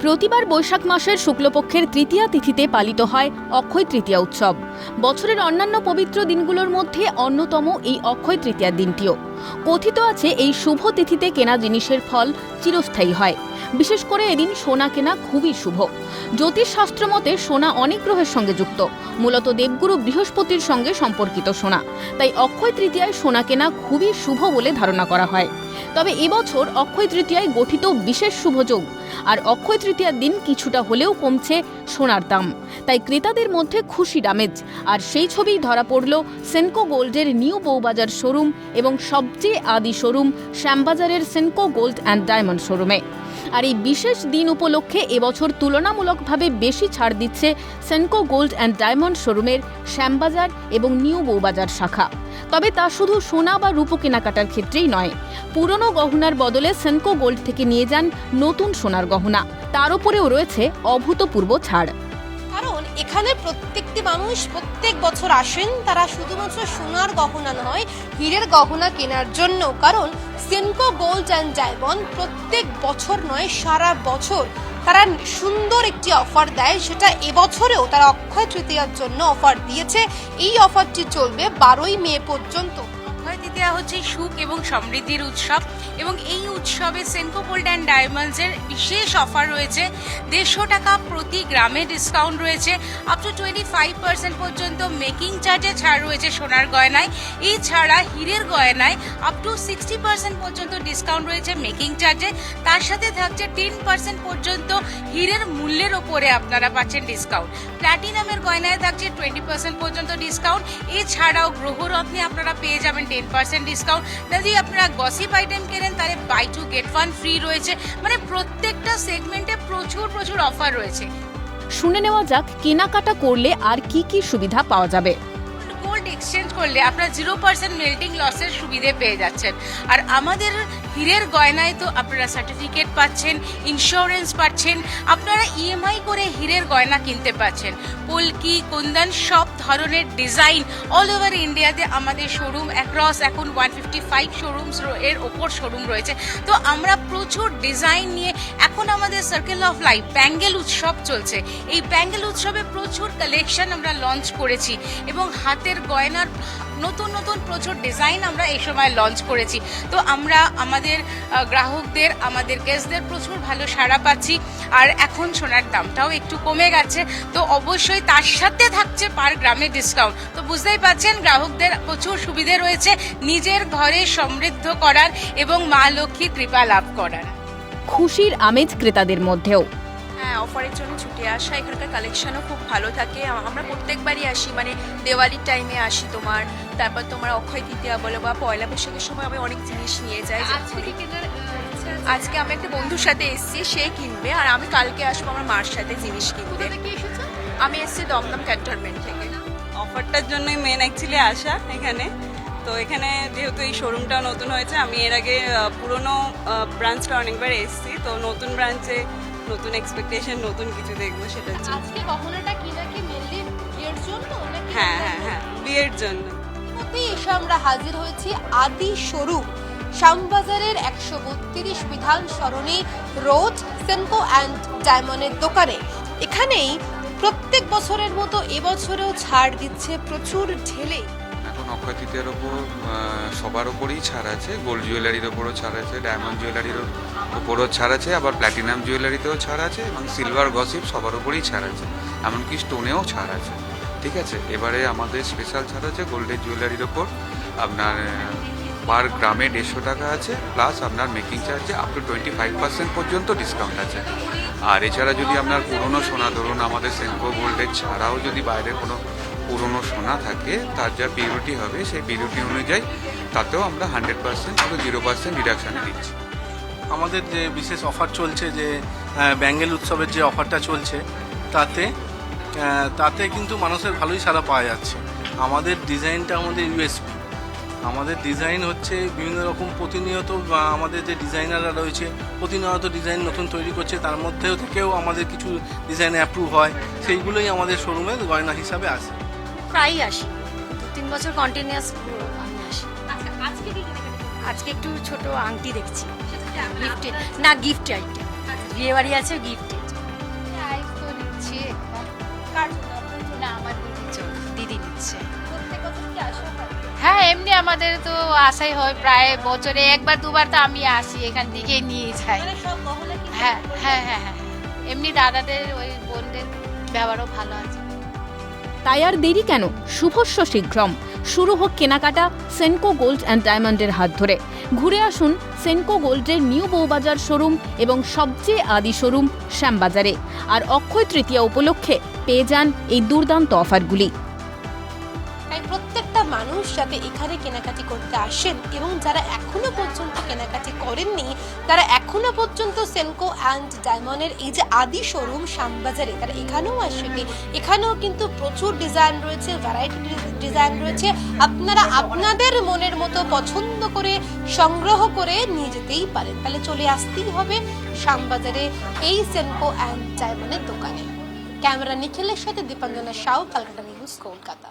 প্রতিবার বৈশাখ মাসের শুক্লপক্ষের তৃতীয়া তিথিতে পালিত হয় অক্ষয় তৃতীয়া উৎসব। বছরের অন্যান্য পবিত্র দিনগুলোর মধ্যে অন্যতম এই অক্ষয় তৃতীয়ার দিনটিও। কথিত আছে, এই শুভ তিথিতে কেনা জিনিসের ফল চিরস্থায়ী হয়। বিশেষ করে এদিন সোনা কেনা খুবই শুভ। জ্যোতিষশাস্ত্র মতে সোনা অনেক গ্রহের সঙ্গে যুক্ত। মূলত দেবগুরু বৃহস্পতির সঙ্গে সম্পর্কিত সোনা। তাই অক্ষয় তৃতীয়ায় সোনা কেনা খুবই শুভ বলে ধারণা করা হয়। তবে এবছর অক্ষয় তৃতীয়ায় গঠিত বিশেষ শুভযোগ আর অক্ষয় তৃতীয়ার দিন কিছুটা হলেও কমছে সোনার দাম। তাই ক্রেতাদের মধ্যে খুশি ডামেজ আর সেই ছবিই ধরা পড়ল সেনকো গোল্ডের নিউ বৌবাজার শোরুম এবং সবচেয়ে আদি শোরুম শ্যামবাজারের সেনকো গোল্ড অ্যান্ড ডায়মন্ড শোরুমে। আর এই বিশেষ দিন উপলক্ষে এবছর তুলনামূলকভাবে বেশি ছাড় দিচ্ছে সেনকো গোল্ড অ্যান্ড ডায়মন্ড শোরুমের শ্যামবাজার এবং নিউ বউবাজার শাখা। তবে তা শুধু সোনা বা রূপো কেনাকাটার ক্ষেত্রেই নয়, পুরনো গহনার বদলে সেনকো গোল্ড থেকে নিয়ে যান নতুন সোনার গহনা। তার উপরেও রয়েছে অভূতপূর্ব ছাড়। কারণ এখানে প্রত্যেকটি মানুষ প্রত্যেক বছর আসেন, তারা শুধুমাত্র সোনার গহনা নয়, হীরের গহনা কেনার জন্য। কারণ সেনকো গোল্ড অ্যান্ড ডায়মন্ড প্রত্যেক বছর নয়, সারা বছর তারা সুন্দর একটি অফার দেয়, সেটা এবছরেও তারা অক্ষয় তৃতীয়ার জন্য অফার দিয়েছে। এই অফারটি চলবে বারোই মে পর্যন্ত। অক্ষয় তৃতীয়া হচ্ছে সুখ এবং সমৃদ্ধির উৎসব। এবং এই উৎসবে সেনকো গোল্ড অ্যান্ড ডায়মন্ডসের বিশেষ অফার রয়েছে। দেড়শো টাকা প্রতি গ্রামে ডিসকাউন্ট রয়েছে। Up to twenty five percent পর্যন্ত মেকিং চার্জে ছাড় রয়েছে সোনার গয়নায়। এছাড়া হীরের গয়নায় আপ টু সিক্সটি পার্সেন্ট পর্যন্ত ডিসকাউন্ট রয়েছে মেকিং চার্জে তার সাথে থাকছে টেন পার্সেন্ট পর্যন্ত হীরের মূল্যের ওপরে আপনারা পাচ্ছেন ডিসকাউন্ট প্ল্যাটিনামের গয়নায় থাকছে টোয়েন্টি পার্সেন্ট পর্যন্ত ডিসকাউন্ট এছাড়াও গ্রহরত্নে আপনারা পেয়ে যাবেন টেন পার্সেন্ট ডিসকাউন্ট যদি আপনারা গসিপ আইটেম কেনেন তাহলে buy two get one free রয়েছে। মানে প্রত্যেকটা সেগমেন্টে প্রচুর প্রচুর অফার রয়েছে। শুনে নেওয়া যাক কেনাকাটা করলে আর কি কি সুবিধা পাওয়া যাবে। গোল্ড এক্সচেঞ্জ করলে আপনার জিরো পার্সেন্ট মেল্টিং লসের সুবিধে পেয়ে যাচ্ছেন। আর আমাদের হীরের গয়নায় তো আপনারা সার্টিফিকেট পাচ্ছেন ইন্স্যুরেন্স পাচ্ছেন, আপনারা ইএমআই করে হীরের গয়না কিনতে পাচ্ছেন। পলকি, কুন্দন, সব ধরনের ডিজাইন অল ওভার ইন্ডিয়াতে আমাদের শোরুম অ্যাক্রস এখন ওয়ান ফিফটি ফাইভ শোরুমস এর ওপর শোরুম রয়েছে। তো আমরা প্রচুর ডিজাইন নিয়ে এখন আমাদের সার্কেল অফ লাইফ ব্যাঙ্গেল উৎসব চলছে। এই ব্যাঙ্গেল উৎসবে প্রচুর কালেকশন আমরা লঞ্চ করেছি এবং হাতের গয়নার নতুন নতুন প্রচুর ডিজাইন আমরা এই সময় লঞ্চ করেছি। তো আমরা আমাদের গ্রাহকদের, আমাদের গেস্টদের প্রচুর ভালো সাড়া পাচ্ছি। আর এখন সোনার দামটাও একটু কমে গেছে। তো অবশ্যই তার সাথে থাকছে পার গ্রামে ডিসকাউন্ট তো বুঝতেই পাচ্ছেন গ্রাহকদের প্রচুর সুবিধে রয়েছে নিজের ঘরে সমৃদ্ধ করার এবং মা লক্ষ্মী কৃপা লাভ করার। খুশির আমেজ ক্রেতাদের মধ্যেও। হ্যাঁ অফারের জন্য ছুটে আসা এখানকার কালেকশনও খুব ভালো থাকে। আমরা প্রত্যেকবারই আসি মানে দেওয়ালির টাইমে আসি তোমার তারপর তোমার অক্ষয় তৃতীয়া বলো বা পয়লা বৈশাখের সময় আমি অনেক জিনিস নিয়ে যাই। আজকে আমি একটা বন্ধুর সাথে এসেছি সে কিনবে আর আমি কালকে আসব আমার মার সাথে জিনিস কিনতে। আমি এসেছি দমদম ক্যান্টনমেন্ট থেকে। অফারটার জন্যই মেন অ্যাকচুয়ালি আসা এখানে। তো এখানে যেহেতু এই শোরুমটা নতুন হয়েছে আমি এর আগে পুরনো ব্রাঞ্চটা অনেকবার এসেছি। তো নতুন ব্রাঞ্চে নতুন এক্সপেকটেশন নতুন কিছু দেখব জন্য আজকে গহনাটা কি মেনলি বিয়ের জন্য নাকি? হ্যাঁ হ্যাঁ হ্যাঁ বিয়ের জন্য। মধ্যেই এসে আমরা হাজির হয়েছি আদি শোরুম শ্যামবাজারের একশো বত্রিশ বিধান সরণি রোড সেনকো অ্যান্ড ডায়মন্ডের দোকানে। এখানেই প্রত্যেক বছরের মতো এবছরেও ছাড় দিচ্ছে প্রচুর ঢেলে। এখন অক্ষয় তৃতীয়ার ওপর সবার ওপরেই ছাড় আছে। গোল্ড জুয়েলারির ওপরও ছাড় আছে ডায়মন্ড জুয়েলারির ওপরও ছাড় আছে, আবার প্ল্যাটিনাম জুয়েলারিতেও ছাড় আছে এবং সিলভার গসিপ সবার ওপরেই ছাড় আছে। এমনকি স্টোনেও ছাড় আছে। ঠিক আছে? এবারে আমাদের স্পেশাল ছাড় আছে গোল্ডের জুয়েলারির ওপর। আপনার পার গ্রামে দেড়শো টাকা আছে প্লাস আপনার মেকিং চার্জে up to twenty five percent পর্যন্ত ডিসকাউন্ট আছে। আর এছাড়া যদি আপনার পুরনো সোনা, ধরুন আমাদের সেনকো গোল্ডের ছাড়াও যদি বাইরে কোনো পুরনো সোনা থাকে, তার যা পিউরিটি হবে সেই পিউরিটি অনুযায়ী তাতেও আমরা হান্ড্রেড পার্সেন্ট জিরো পার্সেন্ট ডিডাকশানে দিচ্ছি। আমাদের যে বিশেষ অফার চলছে যে ব্যাঙ্গেল উৎসবের যে অফারটা চলছে, তাতে তাতে কিন্তু মানুষের ভালোই সাড়া পাওয়া যাচ্ছে। আমাদের ডিজাইনটা আমাদের ইউএসপি আমাদের ডিজাইন হচ্ছে বিভিন্ন রকম প্রতিনিয়ত আমাদের যে ডিজাইনাররা রয়েছে, প্রতিনিয়ত ডিজাইন নতুন তৈরি করছে, তার মধ্যেও থেকেও আমাদের কিছু ডিজাইন অ্যাপ্রুভ হয়, সেইগুলোই আমাদের শোরুমে গয়না হিসাবে আসে। প্রায়ই আসি। দু তিন বছর কন্টিনিউয়াস আমি আসি। আজকে কি আজকে একটু ছোট আংটি দেখছি। গিফটে না গিফট আইটেম বিয়ে বাড়ি আছে গিফটে দিদি নিচ্ছে আসা হয়? হ্যাঁ এমনি আমাদের তো আশাই হয়। প্রায় বছরে একবার দুবার তো আমি আসি এখান থেকে নিয়ে যাই। মানে কি হ্যাঁ হ্যাঁ হ্যাঁ হ্যাঁ। এমনি দাদাদের ওই বোনদের ব্যবহারও ভালো আছে। তাই আর দেরি কেন? শুভস্য শীঘ্রম। শুরু হোক কেনাকাটা সেনকো গোল্ড অ্যান্ড ডায়মন্ডের হাত ধরে। ঘুরে আসুন সেনকো গোল্ডের নিউ বউবাজার শোরুম এবং সবচেয়ে আদি শোরুম শ্যামবাজারে। আর অক্ষয় তৃতীয়া উপলক্ষে পেয়ে যান এই দুর্দান্ত অফারগুলি। তাই প্রত্যেকটা মানুষ যাতে এখানে কেনাকাটি করতে আসেন এবং যারা এখনও পর্যন্ত কেনাকাটি করেননি, তারা এখনও পর্যন্ত সেনকো অ্যান্ড ডায়মন্ডের এই যে আদি শোরুম শ্যামবাজারে, তারা এখানেও আসবে এখানেও কিন্তু প্রচুর ডিজাইন রয়েছে ভ্যারাইটি ডিজাইন রয়েছে। আপনারা আপনাদের মনের মতো পছন্দ করে সংগ্রহ করে নিয়ে যেতেই পারেন। তাহলে চলে আসতেই হবে শ্যামবাজারে, এই সেনকো অ্যান্ড ডায়মন্ডের দোকানে। ক্যামেরা নিখিলের সাথে দীপাঞ্জনা সাউ কালকাটা নিউজ, কলকাতা।